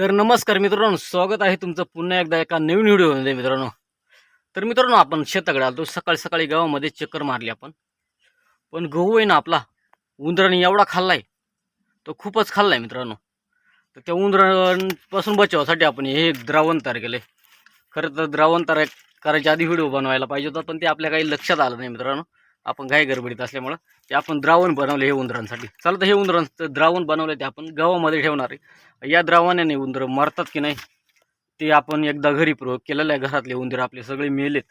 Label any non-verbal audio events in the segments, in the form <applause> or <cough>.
तर नमस्कार मित्रांनो स्वागत आहे तुमचं पुन्हा एकदा एका नवीन व्हिडिओमध्ये मित्रांनो. तर मित्रांनो आपण शेताकडे आलो सकाळी सकाळी गावामध्ये चक्कर मारली आपण. पण गहू आहे ना आपला उंदराने एवढा खाल्लाय. तो खूपच खाल्लाय मित्रांनो. तर त्या उंदरांपासून बचावासाठी आपण हे द्रावण तयार केले. खरं तर द्रावण तयार करायच्या आधी व्हिडिओ बनवायला पाहिजे होता पण ते आपल्या काही लक्षात आलं नाही मित्रांनो. आपण घाई गडबडीत असल्यामुळं ते आपण द्रावण बनवले हे उंदरांसाठी. चला तर हे उंदरांचं द्रावण बनवलं ते आपण गावामध्ये ठेवणार आहे. या द्रावणाने उंदरं मरतात की नाही ते आपण एकदा घरी प्रयोग केलेलं आहे. घरातले उंदीर आपले सगळे मेलेत.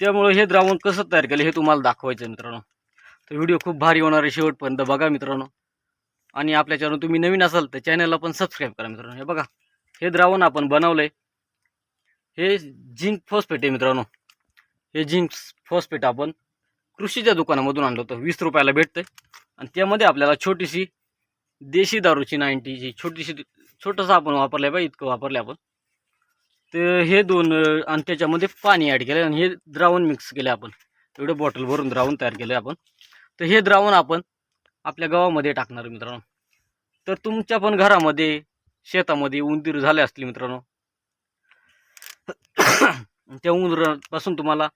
त्यामुळे हे द्रावण कसं तयार केलं हे तुम्हाला दाखवायचं आहे मित्रांनो. तर व्हिडिओ खूप भारी होणार आहे शेवटपर्यंत बघा मित्रांनो. आणि आपल्या चॅनल तुम्ही नवीन असाल तर चॅनलला पण सबस्क्राईब करा मित्रांनो. हे बघा हे द्रावण आपण बनवलं आहे हे झिंक फॉस्फेट आहे मित्रांनो. हे झिंक फॉस्फेट आपण कृषीच्या दुकानामधून आणलं होतं. वीस रुपयाला भेटतं आणि त्यामध्ये आपल्याला छोटीशी देशी दारूची नाईन्टीची छोटीशी छोटंसं आपण वापरलं पाहिजे बा इतकं वापरलं आपण. तर हे दोन आणि त्याच्यामध्ये पाणी ॲड केलं आणि हे द्रावण मिक्स केलं आपण. एवढं बॉटल भरून द्रावण तयार केलं आपण. तर हे द्रावण आपण आपल्या गावामध्ये टाकणार आहे मित्रांनो. तर तुमच्या पण घरामध्ये शेतामध्ये उंदीर झाले असतील मित्रांनो. <coughs> त्या उंदरापासून तुम्हाला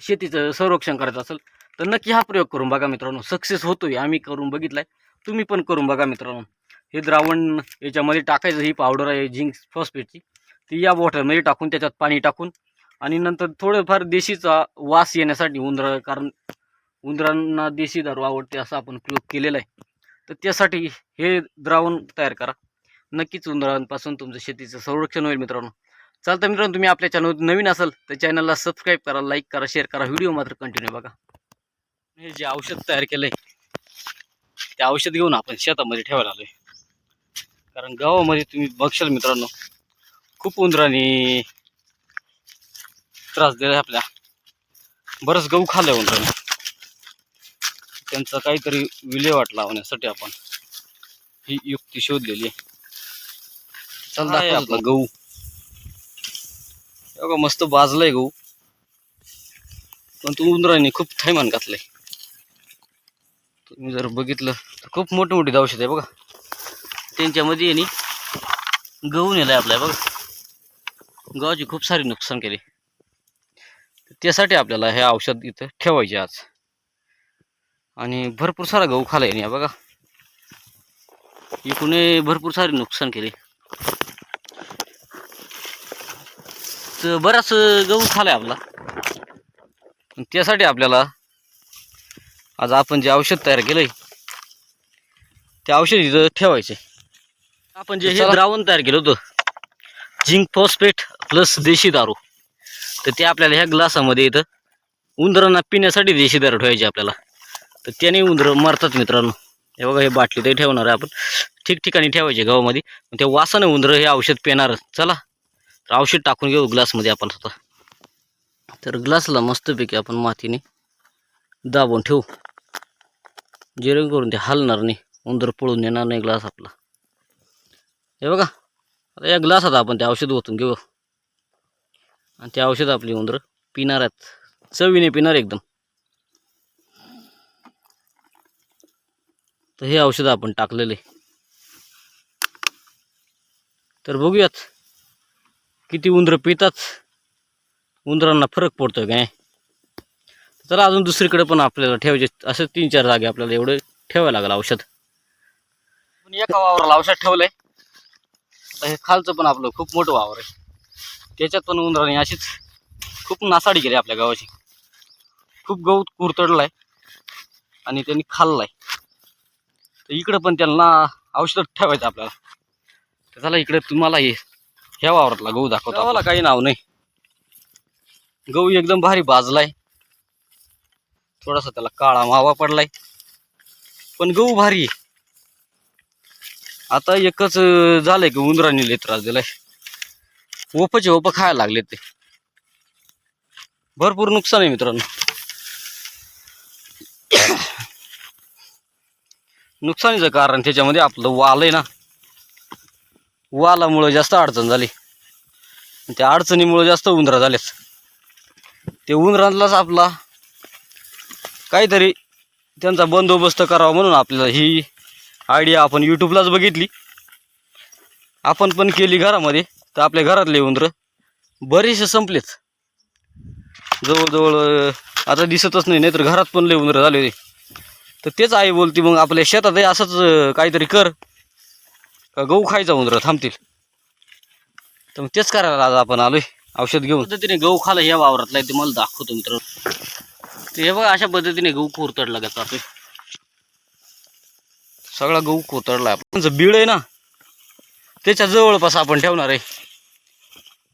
शेतीचं संरक्षण करायचं असेल तर नक्की हा प्रयोग करून बघा मित्रांनो. सक्सेस होतोय आम्ही करून बघितलाय. तुम्ही पण करून बघा मित्रांनो. हे द्रावण याच्यामध्ये टाकायचं ही पावडर आहे झिंक फॉस्फेटची ती या वॉटरमध्ये टाकून त्याच्यात पाणी टाकून आणि नंतर थोडंफार देशीचा वास येण्यासाठी उंदरा कारण उंदरांना देशी दारू आवडते असा आपण प्रयोग केलेला आहे. तर त्यासाठी हे द्रावण तयार करा. नक्कीच उंदरांपासून तुमचं शेतीचं संरक्षण होईल मित्रांनो. चालतं मित्रांनो तुम्ही आपल्या चॅनल नवीन असाल तर चॅनलला सबस्क्राईब करा लाईक करा शेअर करा. व्हिडिओ मात्र कंटिन्यू बघा. हे जे औषध तयार केलंय ते औषध घेऊन आपण शेतामध्ये ठेवायला आलोय. कारण गावामध्ये तुम्ही बघशाल मित्रांनो खूप उंदराने त्रास दिलाय आपल्या. बरंच गहू खाल्लंय उंदराने. त्यांचा काहीतरी विल्हेवाट लावण्यासाठी आपण ही युक्ती शोधलेली आहे. चल हा आहे आपला? गहू. एवढा मस्त बाजलाय गहू. पण तू उंदराने खूप थैमान घातलंय. तुम्ही जर बघितलं तर खूप मोठी मोठी औषध आहे बघा. त्यांच्यामध्ये यांनी गहू नेलाय आपल्या बघा. गव्हाची खूप सारी नुकसान केली. त्यासाठी आपल्याला हे औषध इथं ठेवायचे आज. आणि भरपूर सारा गहू खाला येणे बघा. इकडून भरपूर सारे नुकसान केले. तर बराच गहू खालाय आपला. त्यासाठी आपल्याला आज आपण जे औषध तयार केलंय ते औषध इथं ठेवायचे आपण जे हे. द्रावण तयार केलं होतं झिंक फॉस्फेट प्लस देशी दारू तर ते आपल्याला ह्या ग्लासामध्ये इथं उंदरांना पिण्यासाठी देशी दारू ठेवायची आपल्याला. तर त्याने उंदरं मरतात मित्रांनो. हे बघा हे बाटली ते ठेवणार आहे आपण. ठिकठिकाणी ठेवायचे गावामध्ये त्या वासाने उंदरं हे औषध पिणार. चला. तर औषध टाकून घेऊ ग्लासमध्ये आपण स्वतः तर ग्लासला मस्तपैकी आपण मातीने दाबून ठेवू. जेणेकरून ते हलणार नाही उंदर पळून येणार नाही ग्लास आपला. हे बघा आता या ग्लासात आपण ते औषध ओतून घेऊ. आणि ते औषध आपली उंदरं पिणार आहेत. चवीने पिणार एकदम. तर हे औषध आपण टाकलेले. तर बघूयात. किती उंदरं पितात? उंदरांना फरक पडतोय काय तर अजून दुसरीकडे पण आपल्याला ठेवायचे असे तीन चार जागे आपल्याला एवढे ठेवायला लागलं औषध. पण एका वावराला औषध ठेवलंय. हे खालचं पण आपलं खूप मोठं वावर आहे. त्याच्यात पण उंदराने अशीच खूप नासाडी केली आपल्या गावाची. खूप गहू कुरतडलाय आणि त्यांनी खाल्लाय. तर इकडं पण त्यांना औषध ठेवायचं आपल्याला. तर चला इकडे तुम्हाला हे ह्या वावरातला गहू दाखवतो मला काही नाव नाही. गहू एकदम भारी बाजलाय थोडासा त्याला काळा मावा पडलाय. पण गहू भारी आता एकच झालंय की उंदरांनी लय त्रास दिलाय. ओपचे ओप खायला लागले ते. भरपूर नुकसान आहे मित्रांनो. नुकसानीचं कारण त्याच्यामध्ये आपलं वाल आहे ना. वालामुळं जास्त अडचण झाली. त्या अडचणीमुळं जास्त उंदरा झाल्याच ते उंदरांलाच आपला काहीतरी त्यांचा बंदोबस्त करावा म्हणून आपल्याला ही आयडिया आपण यूट्यूबलाच बघितली. आपण पण केली घरामध्ये तर आपल्या घरातले उंदरं बरेचसे संपलेच जवळजवळ आता दिसतच नाही नाहीतर घरात पण लय उंदरं झाले होते. तर तेच आई बोलती मग आपल्या शेतातही असंच काहीतरी कर. का गहू खायचा उंदरं थांबतील. तर मग तेच करायला आज आपण आलोय. औषध घेऊन. पद्धतीने गहू खाला ह्या वावरातला आहे ते मला दाखवतो मित्र ते हे बघा अशा पद्धतीने गहू कोरतडला का आपण सगळा गहू कोतडला आपण बीळ आहे ना त्याच्या जवळपास आपण ठेवणार आहे.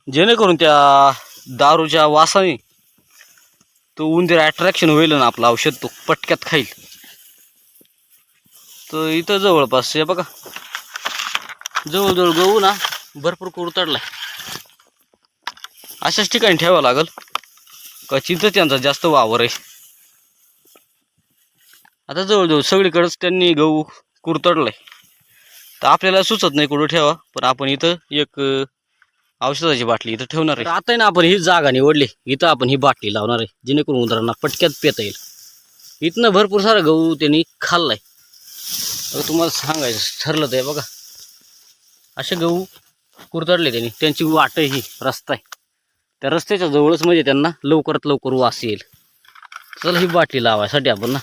जेणेकरून त्या दारूच्या वासाने तो उंदीर अट्रॅक्शन होईल ना आपलं औषध तो पटक्यात खाईल. तर इथं जवळपास हे बघा. जवळजवळ गहू ना भरपूर कुरतडलाय अशाच ठिकाणी ठेवावं लागल. का त्यांचा जास्त वावर आहे. आता जवळजवळ सगळीकडंच त्यांनी गहू कुरतडलाय तर आपल्याला सुचत नाही कुठं ठेवा पण आपण इथं एक औषधाची बाटली इथं ठेवणार आहे. आता ना आपण ही जागा निवडली इथं आपण ही बाटली लावणार आहे जेणेकरून उंदरांना पटक्यात पेता येईल. इथनं भरपूर सारा गहू त्यांनी खाल्लाय. तुम्हाला सांगायचं ठरलं ते बघा. असे गहू कुरतडले त्यांनी. त्यांची वाट ही रस्ता आहे. त्या रस्त्याच्या जवळच म्हणजे त्यांना लवकरात लवकर वास येईल. चला ही बाटली लावायसाठी आपण ना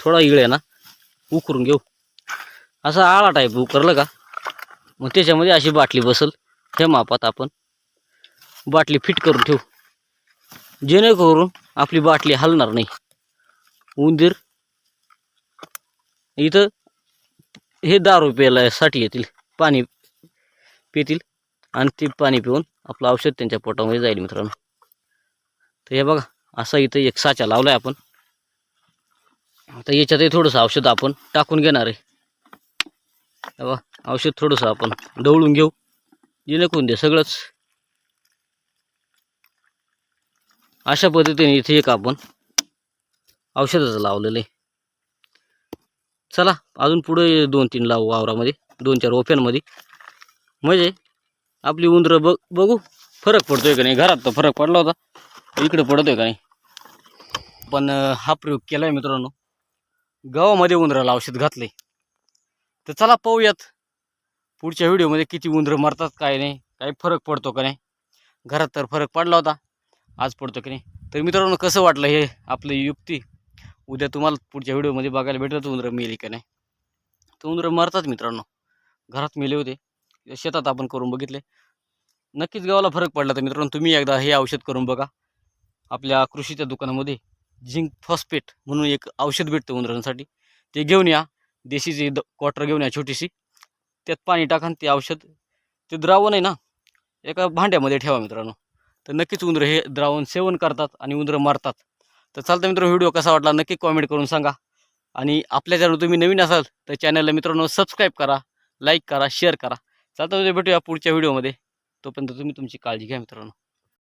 थोडा इळ आहे ना उकरून घेऊ. असा आळा टाईप उकरलं का मग त्याच्यामध्ये अशी बाटली बसल ह्या मापात आपण बाटली फिट करून ठेवू. जेणेकरून आपली बाटली हलणार नाही. उंदीर इथं हे दारू प्यायला साठी येतील. पाणी पितील आणि ते पाणी पिऊन आपलं औषध त्यांच्या पोटामध्ये जाईल मित्रांनो. तर हे बघा असा इथं एक साचा लावला आहे आपण. आता याच्यातही थोडंसं औषध आपण टाकून घेणार आहे. बघा औषध थोडंसं आपण ढवळून घेऊ. जेणेकरून दे सगळंच अशा पद्धतीने इथे एक आपण औषधाचं लावलेलं आहे. चला अजून पुढे दोन तीन लावू वावरामध्ये. दोन चार ओप्यांमध्ये म्हणजे आपली उंदरं बघ बघू फरक पडतोय का नाही? घरात तर फरक पडला होता. इकडे पडतोय का नाही? पण हा प्रयोग केलाय मित्रांनो. गावामध्ये उंदराला औषध घातले तर चला पाहूयात. पुढच्या व्हिडिओमध्ये किती उंदरं मरतात काय नाही काही फरक पडतो का नाही? घरात तर फरक पडला होता. आज पडतो की नाही? तर मित्रांनो कसं वाटलं हे आपलं युक्ती? उद्या तुम्हाला पुढच्या व्हिडिओमध्ये बघायला भेटत उंदरं मिळेल का नाही? तर उंदरं मरतात मित्रांनो. घरात मेले होते. शेतात आपण करून बघितले. नक्कीच गावाला फरक पडला तर मित्रांनो तुम्ही एकदा हे औषध करून बघा. आपल्या कृषीच्या दुकानामध्ये झिंक फॉस्फेट म्हणून एक औषध भेटतं उंदरांसाठी. ते घेऊन या. देशीची द क्वाटर घेऊन या छोटीशी. त्यात पाणी टाका ते औषध. ते द्रावण आहे ना एका भांड्यामध्ये ठेवा मित्रांनो. तर नक्कीच उंदरं हे द्रावण सेवन करतात आणि उंदरं मारतात. तर चालतं मित्रांनो व्हिडिओ कसा वाटला नक्की कॉमेंट करून सांगा. आणि आपल्या चॅनल तुम्ही नवीन असाल तर चॅनलला मित्रांनो सबस्क्राईब करा. लाईक करा शेअर करा. चालतं उद्या भेटूया पुढच्या व्हिडिओमध्ये. तोपर्यंत तुम्ही तुमची काळजी घ्या मित्रांनो.